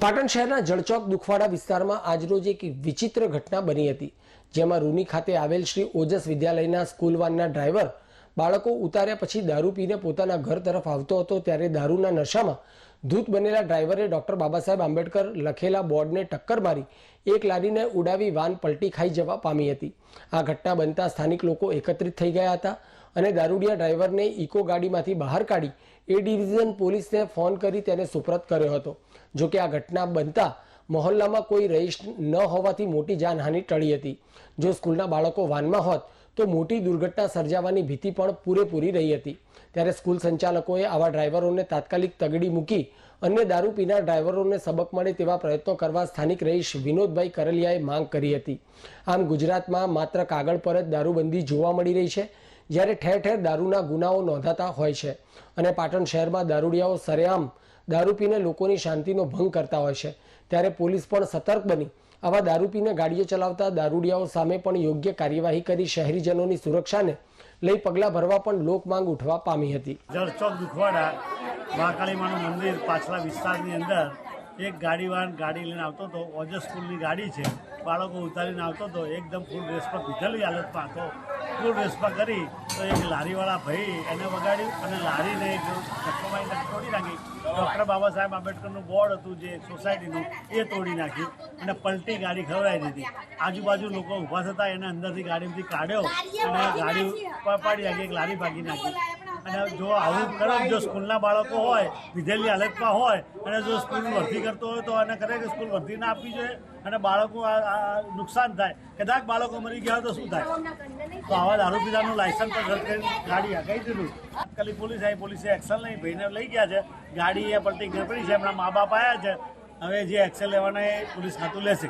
પાટણ શહેરના જળચોક દુખવાડા વિસ્તારમાં આજરોજ એક વિચિત્ર ઘટના બની હતી, જેમાં રૂની ખાતે આવેલ શ્રી ઓજસ વિદ્યાલયના સ્કૂલ વાનના ડ્રાઈવર બાળકો ઉતાર્યા પછી દારૂ પીને પોતાના ઘર તરફ આવતો હતો ત્યારે દારૂના નશામાં ધૂત બનેલા ડ્રાઈવરે ડોક્ટર બાબા સાહેબ આંબેડકર લખેલા બોર્ડને ટક્કર મારી એક લારીને ઉડાવી વાન પલટી ખાઈ જવા પામી હતી. આ ઘટના બનતા સ્થાનિક લોકો એકત્રિત થઈ ગયા હતા. અને દારૂડિયા ડ્રાઈવરને ઇકો ગાડીમાંથી બહાર કાઢી એ ડિવિઝન પોલીસને ફોન કરી તેને સુપ્રત કર્યો હતો. જોકે આ ઘટના બનતા મહોલ્લામાં કોઈ રહીશ ન હોવાથી મોટી જાનહાનિ ટળી હતી. જો સ્કૂલના બાળકો વાનમાં હોત તો મોટી દુર્ઘટના સર્જાવાની ભીતિ પણ પૂરેપૂરી રહી હતી. ત્યારે સ્કૂલ સંચાલકોએ આવા ડ્રાઈવરોને તાત્કાલિક તગડી મૂકી અન્ય દારૂ પીનાર ડ્રાઈવરોને સબક મળે તેવા પ્રયત્નો કરવા સ્થાનિક રહીશ વિનોદભાઈ કરલિયાએ માંગ કરી હતી. આમ ગુજરાતમાં માત્ર કાગળ પર જ દારૂબંધી જોવા મળી રહી છે. જ્યારે ઠેર ઠેર દારૂના ગુનાઓ નોંધાતા હોય છે. અને પાટણ શહેરમાં દારૂડિયાઓ સરેઆમ દારૂ પીને લોકોની શાંતિનો ભંગ કરતા હોય છે. ત્યારે પોલીસ પણ સતર્ક બની. આવા દારૂ પીને ગાડીઓ ચલાવતા દારૂડિયાઓ સામે પણ યોગ્ય કાર્યવાહી કરી શહેરીજનોની સુરક્ષાને લઈ પગલાં ભરવા પણ લોકમાંગ ઉઠવા પામી હતી. જળચોક દુખવાડા મહાકાળી માનું મંદિર પાછલા વિસ્તારની અંદર એક ગાડીવાન ગાડી લઈને આવતો હતો. ઓજસ સ્કૂલની ગાડી છે. બાળકો ઉતારીને આવતો હતો. એકદમ ફૂલ ડ્રેસમાં પીધેલી હાલતમાં હતો. ફૂલ ડ્રેસમાં કરી તો એક લારીવાળા ભાઈ એને વગાડ્યું અને લારીને એક ધક્કો તોડી નાખી. ડૉક્ટર બાબા સાહેબ આંબેડકરનું બોર્ડ હતું જે સોસાયટીનું, એ તોડી નાખ્યું અને પલટી ગાડી ખવડાવી દીધી. આજુબાજુ લોકો ઊભા થતા એને અંદરથી ગાડીમાંથી કાઢ્યો અને ગાડી પાડી નાખી એક લારી ભાગી નાખી. અને જો આવું કરે જો સ્કૂલના બાળકો હોય વિધેલી હાલતમાં હોય, અને જો સ્કૂલ ભરતી કરતો હોય તો એને કે સ્કૂલ ભરતી ના આપવી જોઈએ અને બાળકો નુકસાન થાય. કદાચ બાળકો મરી ગયા તો શું થાય? તો આવા દારૂ પીધાનું લાયસન્સ પણ રદ કરી ગાડી હકાઈ દીધું? તાત્કાલિક પોલીસ આવી, પોલીસે એક્શન લઈ, ભાઈને લઈ ગયા છે. ગાડી એ પડતી ગરબડી છે, એમના મા બાપ આવ્યા છે. હવે જે એક્શન લેવાના એ પોલીસ ખાતું લેશે.